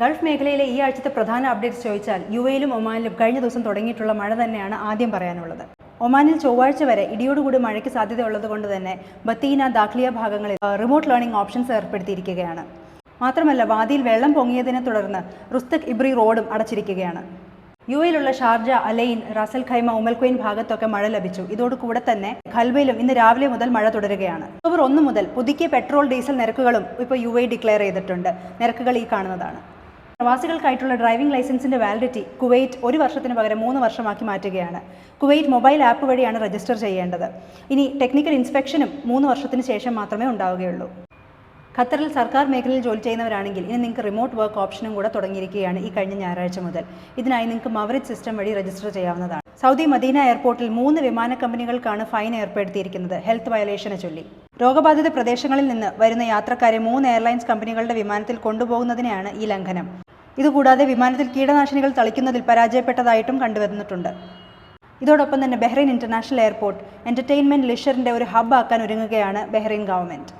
Gulf മേഖലയിലെ ഈ ആഴ്ചത്തെ പ്രധാന അപ്ഡേറ്റ്സ് ചോദിച്ചാൽ യു എയിലും ഒമാനിലും കഴിഞ്ഞ ദിവസം തുടങ്ങിയിട്ടുള്ള മഴ തന്നെയാണ് ആദ്യം പറയാനുള്ളത്. ഒമാനിൽ ചൊവ്വാഴ്ച വരെ ഇടിയോടുകൂടി മഴയ്ക്ക് സാധ്യതയുള്ളത് കൊണ്ട് തന്നെ ബത്തീന ദാഖ്ലിയ ഭാഗങ്ങളിൽ റിമോട്ട് ലേണിംഗ് ഓപ്ഷൻസ് ഏർപ്പെടുത്തിയിരിക്കുകയാണ്. മാത്രമല്ല വാദിയിൽ വെള്ളം പൊങ്ങിയതിനെ തുടർന്ന് റുസ്തക് ഇബ്രി റോഡും അടച്ചിരിക്കുകയാണ്. U എയിലുള്ള Sharjah Al Ain Ras al Khaimah Umm Al Quwain ഭാഗത്തൊക്കെ മഴ ലഭിച്ചു. ഇതോടുകൂടെ തന്നെ ഖൽബയിലും ഇന്ന് രാവിലെ മുതൽ മഴ തുടരുകയാണ്. ഒക്ടോബർ ഒന്ന് മുതൽ പുതുക്കിയ പെട്രോൾ ഡീസൽ നിരക്കുകളും ഇപ്പോൾ യു ഡിക്ലെയർ ചെയ്തിട്ടുണ്ട്. നിരക്കുകൾ ഈ കാണുന്നതാണ്. പ്രവാസികൾക്കായിട്ടുള്ള ഡ്രൈവിംഗ് ലൈസൻസിന്റെ വാലിഡിറ്റി കുവൈറ്റ് ഒരു വർഷത്തിന് പകരം മൂന്ന് വർഷമാക്കി മാറ്റുകയാണ്. കുവൈറ്റ് മൊബൈൽ ആപ്പ് വഴിയാണ് രജിസ്റ്റർ ചെയ്യേണ്ടത്. ഇനി ടെക്നിക്കൽ ഇൻസ്പെക്ഷനും മൂന്ന് വർഷത്തിന് ശേഷം മാത്രമേ ഉണ്ടാവുകയുള്ളൂ. ഖത്തറിൽ സർക്കാർ മേഖലയിൽ ജോലി ചെയ്യുന്നവരാണെങ്കിൽ ഇനി നിങ്ങൾക്ക് റിമോട്ട് വർക്ക് ഓപ്ഷനും കൂടെ തുടങ്ങിയിരിക്കുകയാണ് ഈ കഴിഞ്ഞ ഞായറാഴ്ച മുതൽ. ഇതിനായി നിങ്ങൾക്ക് മവറിറ്റ് സിസ്റ്റം വഴി രജിസ്റ്റർ ചെയ്യാവുന്നതാണ്. സൗദി മദീന എയർപോർട്ടിൽ മൂന്ന് വിമാന കമ്പനികൾക്കാണ് ഫൈൻ ഏർപ്പെടുത്തിയിരിക്കുന്നത് ഹെൽത്ത് വയലേഷനെ ചൊല്ലി. രോഗബാധിത പ്രദേശങ്ങളിൽ നിന്ന് വരുന്ന യാത്രക്കാരെ മൂന്ന് എയർലൈൻസ് കമ്പനികളുടെ വിമാനത്തിൽ കൊണ്ടുപോകുന്നതിനെയാണ് ഈ ലംഘനം. ഇതുകൂടാതെ വിമാനത്തിൽ കീടനാശിനികൾ തളിക്കുന്നതിൽ പരാജയപ്പെട്ടതായിട്ടും കണ്ടുവരുന്നിട്ടുണ്ട്. ഇതോടൊപ്പം തന്നെ ബഹ്റൈൻ ഇന്റർനാഷണൽ എയർപോർട്ട് എന്റർടൈൻമെന്റ് ലിഷറിന്റെ ഒരു ഹബ് ആക്കാൻ ഒരുങ്ങുകയാണ് ബഹ്റൈൻ ഗവൺമെന്റ്.